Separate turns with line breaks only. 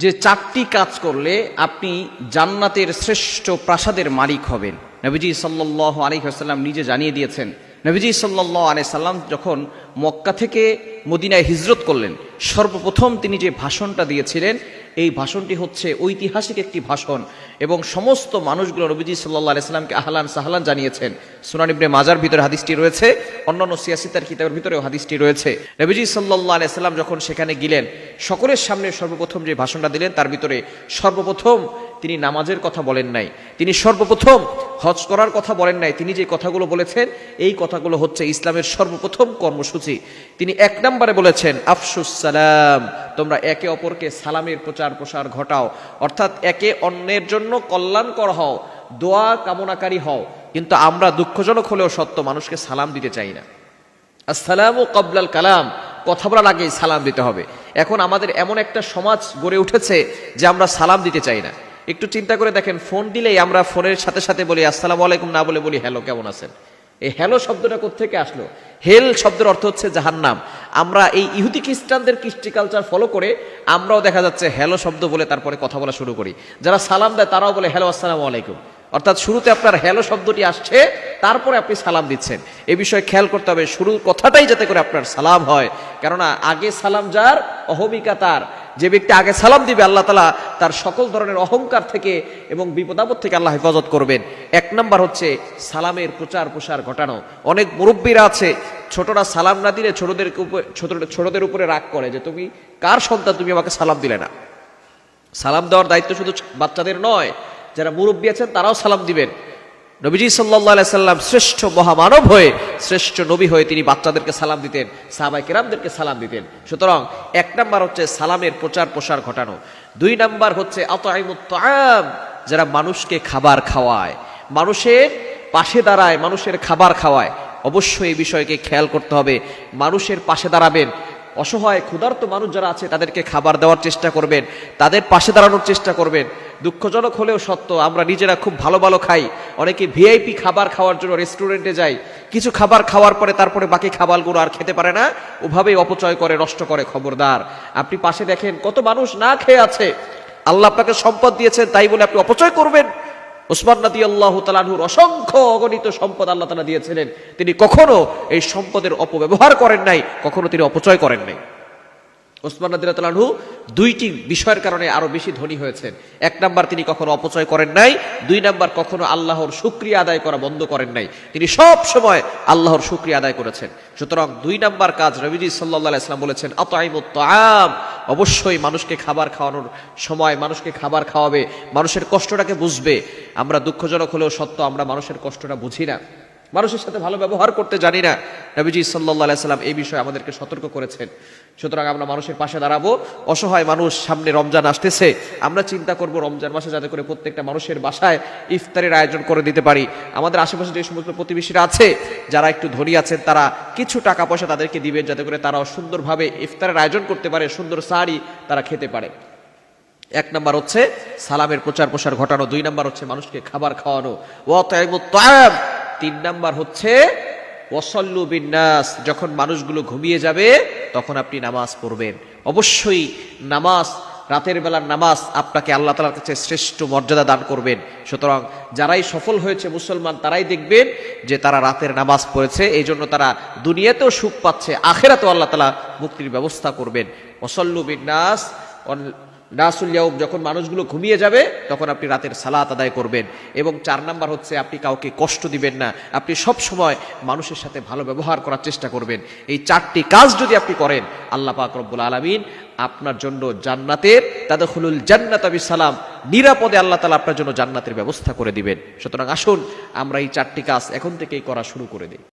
যে চারটি কাজ করলে আপনি জান্নাতের শ্রেষ্ঠ প্রাসাদের মালিক হবেন। নবীজি সাল্লাহ আলী আসাল্লাম নিজে জানিয়ে দিয়েছেন, নবীজি সাল্লাহ আলি সাল্লাম যখন মক্কা থেকে মদিনায় হিজরত করলেন, সর্বপ্রথম তিনি যে ভাষণটা দিয়েছিলেন এই ভাষণটি হচ্ছে ঐতিহাসিক একটি ভাষণ এবং সমস্ত মানুষগুলো নবীজি সাল্লাহ আলাইসাল্লামকে আহলান সাহলান জানিয়েছেন। সুনান মাজার ভিতরে হাদিসটি রয়েছে, অন্যান্য সিয়াসিতার কিতাবের ভিতরেও হাদিসটি রয়েছে। নবীজি সাল্লাহ আলাইসাল্লাম যখন সেখানে গেলেন, সকলের সামনে সর্বপ্রথম যে ভাষণটা দিলেন, তার ভিতরে সর্বপ্রথম তিনি নামাজের কথা বলেন নাই। তিনি সর্বপ্রথম হজ করার কথা বলেন নাই, তিনি যে কথাগুলো বলেছেন, এই কথাগুলো হচ্ছে ইসলামের সর্বপ্রথম কর্মসূচি। তিনি এক নম্বরে বলেছেন, আফসুস সালাম, তোমরা একে অপরকে সালামের প্রচার প্রসার ঘটাও। অর্থাৎ একে অন্যের জন্য কল্যাণকর হও, দোয়া কামনাকারী হও। কিন্তু আমরা দুঃখজনক হলেও সত্য, মানুষকে সালাম দিতে চাই না। আসসালামু কবলাল কালাম, কথা বলার আগেই সালাম দিতে হবে। এখন আমাদের এমন একটা সমাজ গড়ে উঠেছে যে আমরা সালাম দিতে চাই না। একটু চিন্তা করে দেখেন, ফোন দিলেই আমরা ফোনের সাথে সাথে বলি, আসসালামু আলাইকুম, না বলে বলি, হ্যালো, কেমন আছেন? এই হ্যালো শব্দটা থেকে আসলো? হেল শব্দের অর্থ হচ্ছে জাহান্নাম। আমরা এই ইহুদি খ্রিস্টানদের কৃষ্টি কালচার ফলো করে আমরাও দেখা যাচ্ছে হ্যালো শব্দ বলে তারপরে কথা বলা শুরু করি। যারা সালাম দেয়, তারাও বলে, হ্যালো, আসসালামু আলাইকুম। অর্থাৎ শুরুতে আপনার হ্যালো শব্দটি আসছে, তারপরে আপনি সালাম দিচ্ছেন। এ বিষয়ে খেয়াল করতে হবে, শুরুর কথাটাই যাতে করে আপনার সালাম হয়। কেননা, আগে সালাম যার, অহমিকা তার। যে ব্যক্তি আগে সালাম দিবে, আল্লাহ তালা তার সকল ধরনের অহংকার থেকে এবং বিপদাপদ থেকে আল্লাহ হেফাজত করবেন। এক নম্বর হচ্ছে সালামের প্রচার প্রসার ঘটানো। অনেক মুরব্বীরা আছে, ছোটরা সালাম না দিলে ছোটদের উপরে ছোটদের উপরে রাগ করে যে, তুমি কার সন্তান? তুমি আমাকে সালাম দিলে না। সালাম দেওয়ার দায়িত্ব শুধু বাচ্চাদের নয়, যারা মুরব্বী আছেন তারাও সালাম দিবেন। নবীজি সাল্লাহ সাল্লাম শ্রেষ্ঠ মহামানব হয়ে, শ্রেষ্ঠ নবী হয়ে তিনি বাচ্চাদেরকে সালাম দিতেন সাহাবাই কেরামদেরকে সালাম দিতেন। সুতরাং এক নাম্বার হচ্ছে সালামের প্রচার প্রসার ঘটানো। দুই নাম্বার হচ্ছে আতাইমুত্তাম যারা মানুষকে খাবার খাওয়ায়। মানুষের পাশে দাঁড়ায়, মানুষের খাবার খাওয়ায়। অবশ্যই এই বিষয়কে খেয়াল করতে হবে। মানুষের পাশে দাঁড়াবেন। অসহায়, ক্ষুধার্ত মানুষ যারা আছে, তাদেরকে খাবার দেওয়ার চেষ্টা করবেন। তাদের পাশে দাঁড়ানোর চেষ্টা করবেন। দুঃখজনক হলেও সত্য, আমরা নিজেরা খুব ভালো ভালো খাই। অনেকে ভিআইপি খাবার খাওয়ার জন্য রেস্টুরেন্টে যাই কিছু খাবার খাওয়ার পরে তারপরে বাকি খাবারগুলো আর খেতে পারে না। ওভাবেই অপচয় করে, নষ্ট করে খবরদার। আপনি পাশে দেখেন কত মানুষ না খেয়ে আছে। আল্লাহ আপনাকে সম্পদ দিয়েছেন, তাই বলে আপনি অপচয় করবেন। ওসমান নাদি আল্লাহ তালাহুর অসংখ্য অগণিত সম্পদ আল্লাহ তালা দিয়েছিলেন। তিনি কখনো এই সম্পদের অপব্যবহার করেন নাই, কখনো তিনি অপচয় করেন নাই। ওসমান তালাহু দুইটি বিষয়ের কারণে আরও বেশি ধনী হয়েছেন। এক নাম্বার তিনি কখনো অপচয় করেন নাই, দুই নাম্বার কখনো আল্লাহর শুক্রিয়া আদায় করা বন্ধ করেন নাই। তিনি সব সময় আল্লাহর শুক্রিয়া আদায় করেছেন। সুতরাং দুই নাম্বার কাজ রবিজি সাল্লাহ ইসলাম বলেছেন আতাইমুত্তাম অবশ্যই মানুষকে খাবার খাওয়ানোর সময় মানুষকে খাবার খাওয়াবে, মানুষের কষ্টটাকে বুঝবে। আমরা দুঃখজনক হলেও সত্য, আমরা মানুষের কষ্টটা বুঝি না। মানুষের সাথে ভালো ব্যবহার করতে জানি না। নবীজি সাল্লাহ সাল্লাম এই বিষয়ে আমাদেরকে সতর্ক করেছেন। সুতরাং আমরা মানুষের পাশে দাঁড়াবো। অসহায় মানুষ, সামনে রমজান আসতেছে। আমরা চিন্তা করব রমজান মাসে যাতে করে প্রত্যেকটা মানুষের বাসায় ইফতারের আয়োজন করে দিতে পারি। আমাদের আশেপাশে যে সমস্ত প্রতিবেশীরা আছে, যারা একটু ধনী আছেন, তারা কিছু টাকা পয়সা তাদেরকে দিবেন যাতে করে তারাও সুন্দরভাবে ইফতারের আয়োজন করতে পারে, সুন্দর সারি তারা খেতে পারে। এক নাম্বার হচ্ছে সালামের প্রচার প্রসার ঘটানো, দুই নাম্বার হচ্ছে মানুষকে খাবার খাওয়ানো। ও তিন নাম্বার হচ্ছে ওসল্লু বিন্যাস যখন মানুষগুলো ঘুমিয়ে যাবে, তখন আপনি নামাজ পড়বেন। অবশ্যই নামাজ, রাতের বেলার নামাজ আপনাকে আল্লাহ তালার কাছে শ্রেষ্ঠ মর্যাদা দান করবেন। সুতরাং যারাই সফল হয়েছে মুসলমান, তারাই দেখবেন যে তারা রাতের নামাজ পড়েছে এই জন্য তারা দুনিয়াতেও সুখ পাচ্ছে, আখেরাতেও আল্লাহ তালা মুক্তির ব্যবস্থা করবেন। অসল্লু বিন্যাস নাসুল ইয়াউম যখন মানুষগুলো ঘুমিয়ে যাবে, তখন আপনি রাতের সালাত আদায় করবেন। এবং চার নাম্বার হচ্ছে, আপনি কাউকে কষ্ট দিবেন না। আপনি সব সময় মানুষের সাথে ভালো ব্যবহার করার চেষ্টা করবেন। এই চারটি কাজ যদি আপনি করেন, আল্লাহ পাক রব্বুল আলমিন আপনার জন্য জান্নাতের তাদখুলুল জান্নাত আবি সালাম নিরাপদে আল্লাহ তালা আপনার জন্য জান্নাতের ব্যবস্থা করে দিবেন। সুতরাং আসুন, আমরা এই চারটি কাজ এখন থেকেই করা শুরু করে দিই।